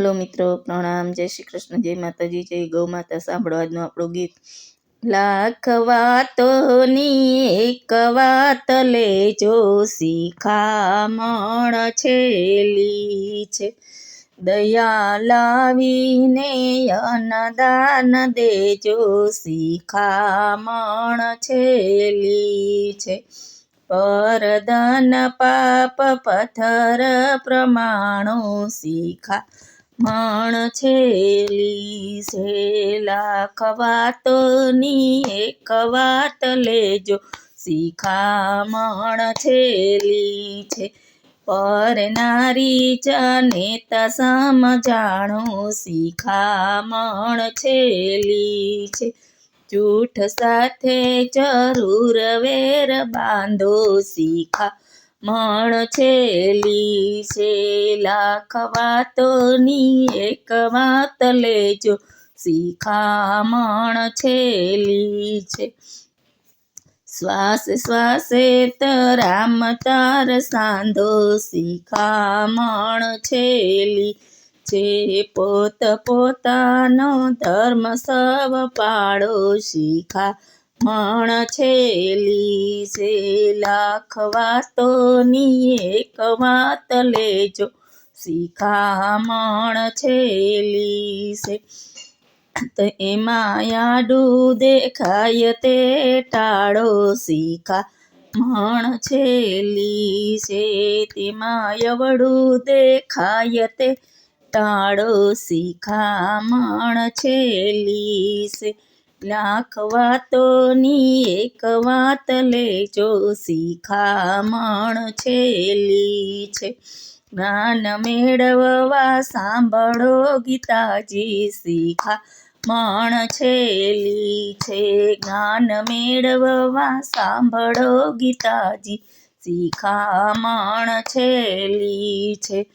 Hello મિત્રો, પ્રણામ, જય શ્રી કૃષ્ણ, જય માતાજી, જય ગૌ માતા. સાંભળો આજનું આપણું ગીત. લાખ વાતોની એક વાત લેજો શીખામણ છેલી છે. દયા લાવીને અન્નદાન દેજો શીખામણ છેલી છે. પરદન પાપ પથ્થર પ્રમાણો શીખા મણ છેલી છે લાખ વાતોની એક વાત લેજો. શિખામણ છેલી છે પરનારી જને સમજાણો શિખામણ છેલી છે, જૂઠ સાથે જરૂર વેર બાંધો. શીખા મણ છેલી છે લાખ વાતોની એક વાત લેજો. શિખામણ છેલી છે. શ્વાસ શ્વાસે તરામ તાર સાંધો. શિખામણ છેલી છે. પોત પોતાનો ધર્મ સવ પાડો. શીખા મણ છેલી છે, લાખ વાતોની એક વાત લેજો. શિખામણ છેલી છે. તો એમાં આડું દેખાય તે ટાળો. શીખા મણ છેલી છે, તેમાં અવળું દેખાય તે ટાળો. શિખામણ છેલી છે લાખ વાતોની એક વાત લેજો શિખામણ છેલી છે. જ્ઞાન મેળવવા સાંભળો ગીતાજી, શીખા મણ છેલી છે. જ્ઞાન મેળવવા સાંભળો ગીતાજી શિખામણ છેલી છે.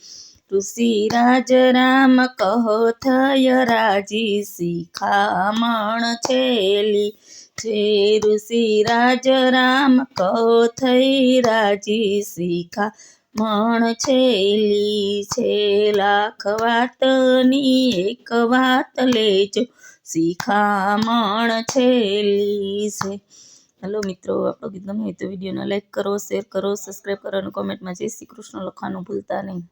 ઋષિ રાજ રામ કહો, થય રાજી શિખામણ છેલી. છે ઋષિ રાજ રામ કહો થઈ રાજી શિખા મણ છેલી. છે લાખ વાતની એક વાત લેજો, શિખામણ છેલી છે. હલો મિત્રો, આપણો ગીત ગમે તો વિડીયોને લાઈક કરો, શેર કરો, સબસ્ક્રાઈબ કરો અને કોમેન્ટમાં જય શ્રી કૃષ્ણ લખવાનું ભૂલતા નહીં.